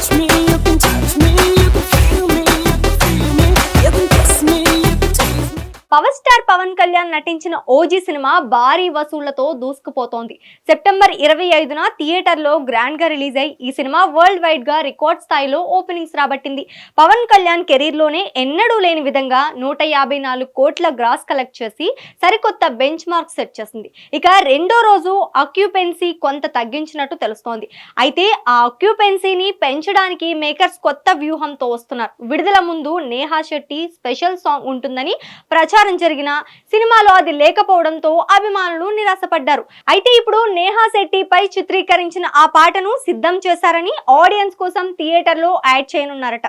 touch me, star Pawan Kalyan నటించిన OG cinema భారీ వసూళ్ళతో దూసుకుపోతోంది. September ఇరవై ఐదున థియేటర్లో గ్రాండ్గా రిలీజ్ అయి ఈ సినిమా వరల్డ్ వైడ్గా రికార్డ్ స్థాయిలో ఓపెనింగ్స్ రాబట్టింది. పవన్ కళ్యాణ్ కెరీర్లోనే ఎన్నడూ లేని విధంగా నూట యాభై నాలుగు కోట్ల గ్రాస్ కలెక్ట్ చేసి సరికొత్త బెంచ్ మార్క్ సెట్ చేసింది. ఇక రెండో రోజు అక్యుపెన్సీ కొంత తగ్గించినట్టు తెలుస్తోంది. అయితే ఆ అక్యుపెన్సీని పెంచడానికి మేకర్స్ కొత్త వ్యూహంతో వస్తున్నారు. విడుదల ముందు నేహా శెట్టి స్పెషల్ సాంగ్ ఉంటుందని ప్రచారం జరిగింది. జరిగినా సినిమాలో అది లేకపోవడంతో అభిమానులు నిరాశపడ్డారు. అయితే ఇప్పుడు నేహా శెట్టిపై చిత్రీకరించిన ఆ పాటను సిద్ధం చేశారని ఆడియన్స్ కోసం థియేటర్లో యాడ్ చేయనున్నారట.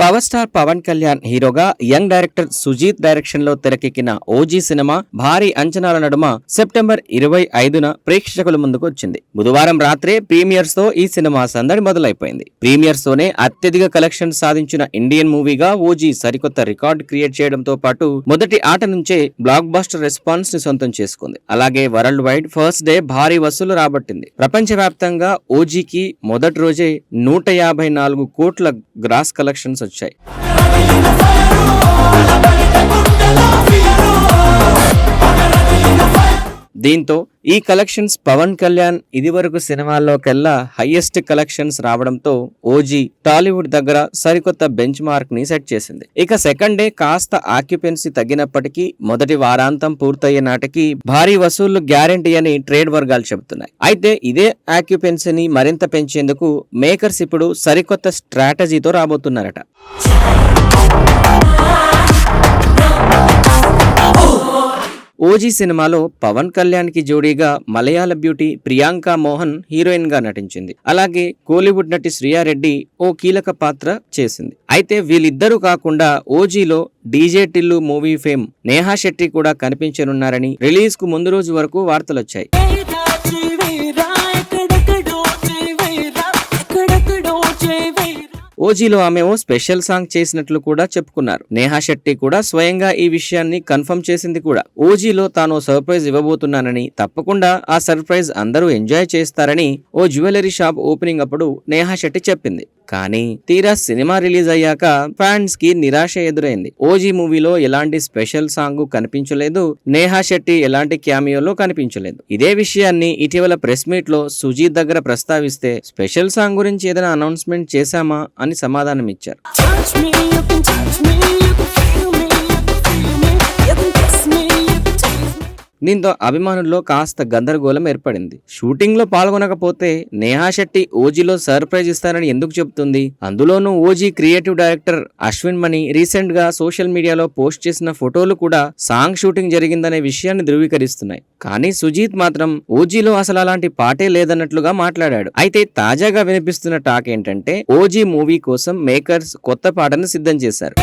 పవర్ స్టార్ పవన్ కళ్యాణ్ హీరోగా యంగ్ డైరెక్టర్ సుజీత్ డైరెక్షన్లో తెరకెక్కిన ఓజీ సినిమా భారీ అంచనాల నడుమ సెప్టెంబర్ ఇరవై ఐదున ప్రేక్షకుల ముందుకు వచ్చింది. బుధవారం రాత్రే ప్రీమియర్స్తో ఈ సినిమా సందడి మొదలైపోయింది. ప్రీమియర్స్ తోనే అత్యధిక కలెక్షన్ సాధించిన ఇండియన్ మూవీగా ఓజీ సరికొత్త రికార్డ్ క్రియేట్ చేయడంతో పాటు మొదటి ఆట నుంచే బ్లాక్ బాస్టర్ రెస్పాన్స్ని సొంతం చేసుకుంది. అలాగే వరల్డ్ వైడ్ ఫస్ట్ డే భారీ వసూలు రాబట్టింది. ప్రపంచవ్యాప్తంగా ఓజీకి మొదటి రోజే నూట యాభై నాలుగు కోట్ల గ్రాస్ కలెక్షన్స్ వచ్చాయి. దీంతో ఈ కలెక్షన్స్ పవన్ కళ్యాణ్ ఇదివరకు సినిమాల్లోకెల్లా హైయెస్ట్ కలెక్షన్స్ రావడంతో ఓజీ టాలీవుడ్ దగ్గర సరికొత్త బెంచ్ మార్క్ని సెట్ చేసింది. ఇక సెకండ్ డే కాస్త ఆక్యుపెన్సీ తగ్గినప్పటికీ మొదటి వారాంతం పూర్తయ్యే నాటికి భారీ వసూళ్ళు గ్యారంటీ అని ట్రేడ్ వర్గాలు చెబుతున్నాయి. అయితే ఇదే ఆక్యుపెన్సీని మరింత పెంచేందుకు మేకర్స్ ఇప్పుడు సరికొత్త స్ట్రాటజీతో రాబోతున్నారట. ఓజీ సినిమాలో పవన్ కళ్యాణ్కి జోడీగా మలయాళ బ్యూటీ ప్రియాంక మోహన్ హీరోయిన్గా నటించింది. అలాగే కోలీవుడ్ నటి శ్రియారెడ్డి ఓ కీలక పాత్ర చేసింది. అయితే వీళ్ళిద్దరూ కాకుండా ఓజీలో DJ Tillu movie fame Neha Shetty కూడా కనిపించనున్నారని రిలీజ్కు ముందు రోజు వరకు వార్తలొచ్చాయి. ఓజీలో ఆమె ఓ స్పెషల్ సాంగ్ చేసినట్లు కూడా చెప్పుకున్నారు. నేహా శెట్టి కూడా స్వయంగా ఈ విషయాన్ని కన్ఫర్మ్ చేసింది కూడా. ఓజీలో తాను సర్ప్రైజ్ ఇవ్వబోతున్నానని తప్పకుండా ఆ సర్ప్రైజ్ అందరూ ఎంజాయ్ చేస్తారని ఓ జ్యువెలరీ షాప్ ఓపెనింగ్ అప్పుడు నేహా శెట్టి చెప్పింది. కానీ తీరా సినిమా రిలీజ్ అయ్యాక ఫ్యాన్స్కి నిరాశ ఎదురైంది. ఓజీ మూవీలో ఎలాంటి స్పెషల్ సాంగ్ కనిపించలేదు నేహా శెట్టి ఎలాంటి క్యామియోలో కనిపించలేదు. ఇదే విషయాన్ని ఇటీవల ప్రెస్ మీట్లో సుజీత్ దగ్గర ప్రస్తావిస్తే స్పెషల్ సాంగ్ గురించి ఏదైనా అనౌన్స్మెంట్ చేశామా అని సమాధానం ఇచ్చారు దీంతో అభిమానుల్లో కాస్త గందరగోళం ఏర్పడింది. షూటింగ్లో పాల్గొనకపోతే నేహా శెట్టి ఓజీలో సర్ప్రైజ్ ఇస్తారని ఎందుకు చెబుతుంది? అందులోనూ OG creative director Ashwin Mani రీసెంట్గా సోషల్ మీడియాలో పోస్ట్ చేసిన ఫోటోలు కూడా సాంగ్ షూటింగ్ జరిగిందనే విషయాన్ని ధృవీకరిస్తున్నాయి. కానీ సుజీత్ మాత్రం ఓజీలో అసలు అలాంటి పాటే లేదన్నట్లుగా మాట్లాడాడు. అయితే తాజాగా వినిపిస్తున్న టాక్ ఏంటంటే ఓజీ మూవీ కోసం మేకర్స్ కొత్త పాటను సిద్ధం చేశారు.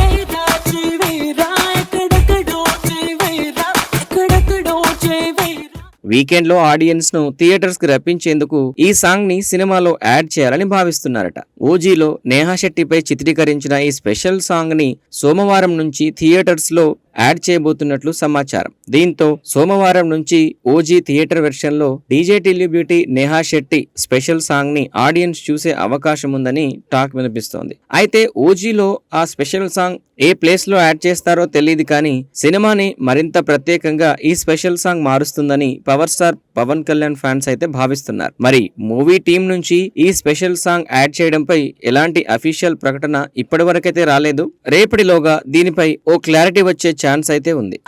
వీకెండ్లో వీకెండ్లో ఆడియన్స్ను థియేటర్స్ రప్పించేందుకు ఈ సాంగ్ని సినిమాలో యాడ్ చేయాలని భావిస్తున్నారట. ఓజీలో నేహా శెట్టిపై చిత్రీకరించిన ఈ స్పెషల్ సాంగ్ని సోమవారం నుంచి థియేటర్స్లో యాడ్ చేయబోతున్నట్లు సమాచారం. దీంతో సోమవారం నుంచి OG theatre వెర్షన్లో DJ Tillu beauty Neha Shetty special సాంగ్ని ఆడియన్స్ చూసే అవకాశం ఉందని టాక్ వినిపిస్తోంది. అయితే ఓజీలో ఆ స్పెషల్ సాంగ్ ఏ ప్లేస్లో యాడ్ చేస్తారో తెలియదు కానీ సినిమాని మరింత ప్రత్యేకంగా ఈ special song మారుస్తుందని power star Pawan Kalyan fans అయితే భావిస్తున్నారు. మరి మూవీ టీం నుంచి ఈ స్పెషల్ సాంగ్ యాడ్ చేయడంపై ఎలాంటి అఫీషియల్ ప్రకటన ఇప్పటివరకైతే రాలేదు. రేపటిలోగా దీనిపై ఓ క్లారిటీ వచ్చే ఛాన్స్ అయితే ఉంది.